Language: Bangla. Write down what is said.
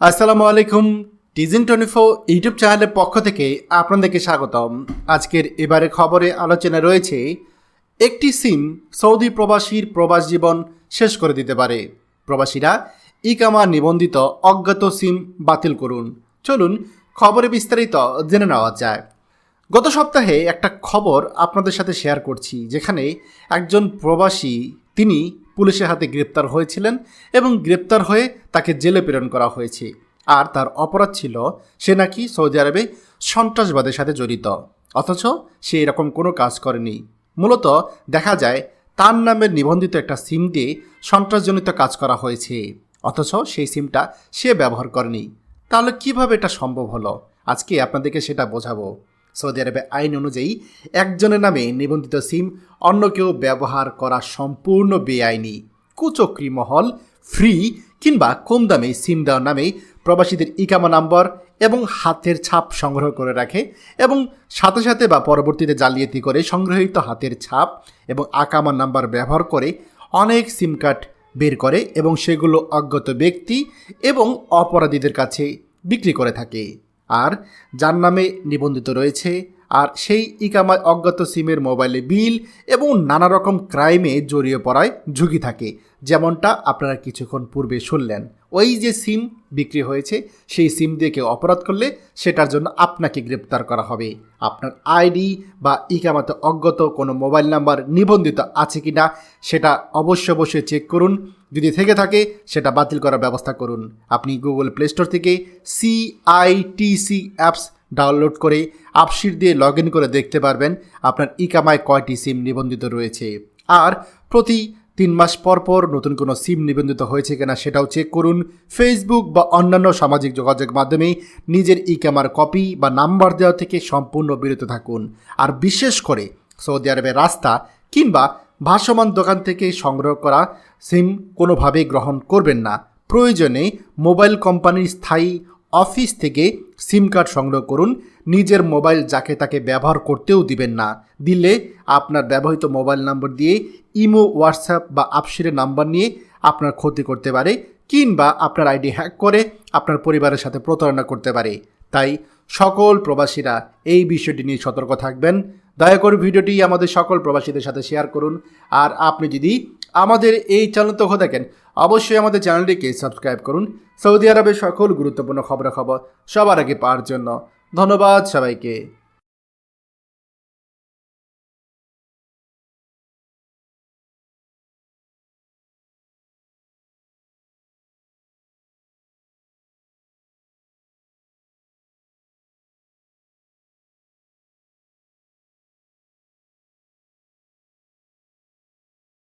আসসালামু আলাইকুম, টিজিন টোয়েন্টি ফোর ইউটিউব চ্যানেলের পক্ষ থেকে আপনাদেরকে স্বাগতম। আজকের এবারে খবরে আলোচনা রয়েছে, একটি সিম সৌদি প্রবাসীর প্রবাস জীবন শেষ করে দিতে পারে। প্রবাসীরা ইকামা নিবন্ধিত অজ্ঞাত সিম বাতিল করুন। চলুন খবরে বিস্তারিত জেনে নেওয়া যায়। গত সপ্তাহে একটা খবর আপনাদের সাথে শেয়ার করছি, যেখানে একজন প্রবাসী, তিনি পুলিশের হাতে গ্রেপ্তার হয়েছিলেন এবং গ্রেপ্তার হয়ে তাকে জেলে প্রেরণ করা হয়েছে। আর তার অপরাধ ছিল, সে নাকি সৌদি আরবে সন্ত্রাসবাদের সাথে জড়িত। অথচ সে এরকম কোনো কাজ করেনি। মূলত দেখা যায়, তার নামের নিবন্ধিত একটা সিম দিয়ে সন্ত্রাসজনিত কাজ করা হয়েছে। অথচ সেই সিমটা সে ব্যবহার করেনি। তাহলে কীভাবে এটা সম্ভব হলো? আজকে আপনাদেরকে সেটা বোঝাবো। সৌদি আরবে আইন অনুযায়ী একজনের নামে নিবন্ধিত সিম অন্য কেউ ব্যবহার করা সম্পূর্ণ বেআইনি। কুচক্রি মহল, ফ্রি কিংবা কম দামে সিম দেওয়ার নামে প্রবাসীদের ইকামা নাম্বার এবং হাতের ছাপ সংগ্রহ করে রাখে এবং সাথে সাথে বা পরবর্তীতে জালিয়াতি করে সংগ্রহীত হাতের ছাপ এবং আকামা নাম্বার ব্যবহার করে অনেক সিম কার্ড বের করে এবং সেগুলো অজ্ঞাত ব্যক্তি এবং অপরাধীদের কাছে বিক্রি করে থাকে। আর যার নামে নিবন্ধিত রয়েছে আর সেই ইকামায় অজ্ঞাত সিমের মোবাইলে বিল এবং নানা রকম ক্রাইমে জড়িয়ে পড়ায় ঝুঁকি থাকে। যেমনটা আপনারা কিছুক্ষণ পূর্বে শুনলেন। ওই যে সিম বিক্রি হয়েছে, সেই সিম দিয়ে কেউ অপরাধ করলে সেটার জন্য আপনাকে গ্রেপ্তার করা হবে। আপনার আইডি বা ইকামাতে অজ্ঞাত কোনো মোবাইল নাম্বার নিবন্ধিত আছে কি না সেটা অবশ্যই অবশ্যই চেক করুন। যদি থেকে থাকে, সেটা বাতিল করার ব্যবস্থা করুন। আপনি গুগল প্লে স্টোর থেকে সিআইটিসি অ্যাপস ডাউনলোড করে আপশিট দিয়ে লগ ইন করে দেখতে পারবেন আপনার ইকামায় কয়টি সিম নিবন্ধিত রয়েছে। আর প্রতি তিন মাস পর পর নতুন কোনো সিম নিবন্ধিত হয়েছে কিনা সেটাও চেক করুন। ফেসবুক বা অন্যান্য সামাজিক যোগাযোগ মাধ্যমে নিজের ইকামার কপি বা নাম্বার দেওয়া থেকে সম্পূর্ণ বিরত থাকুন। আর বিশেষ করে সৌদি আরবের রাস্তা কিংবা ভাসমান দোকান থেকে সংগ্রহ করা সিম কোনোভাবেই গ্রহণ করবেন না। প্রয়োজনে মোবাইল কোম্পানির স্থায়ী অফিস থেকে সিম কার্ড সংগ্রহ করুন। নিজের মোবাইল যাকে তাকে ব্যবহার করতেও দিবেন না। দিলে আপনার ব্যবহৃত মোবাইল নম্বর দিয়ে ইমো, হোয়াটসঅ্যাপ বা আপসিরের নাম্বার নিয়ে আপনার ক্ষতি করতে পারে কিংবা আপনার আইডি হ্যাক করে আপনার পরিবারের সাথে প্রতারণা করতে পারে। তাই সকল প্রবাসীরা এই বিষয়টি নিয়ে সতর্ক থাকবেন। দয়া করে ভিডিওটি আমাদের সকল প্রবাসীদের সাথে শেয়ার করুন। আর আপনি যদি আমাদের এই চ্যানেল তো দেখেন, অবশ্যই আমাদের চ্যানেলটিকে সাবস্ক্রাইব করুন। সৌদি আরবের সকল গুরুত্বপূর্ণ খবরাখবর সবার আগে পাওয়ার জন্য ধন্যবাদ সবাইকে।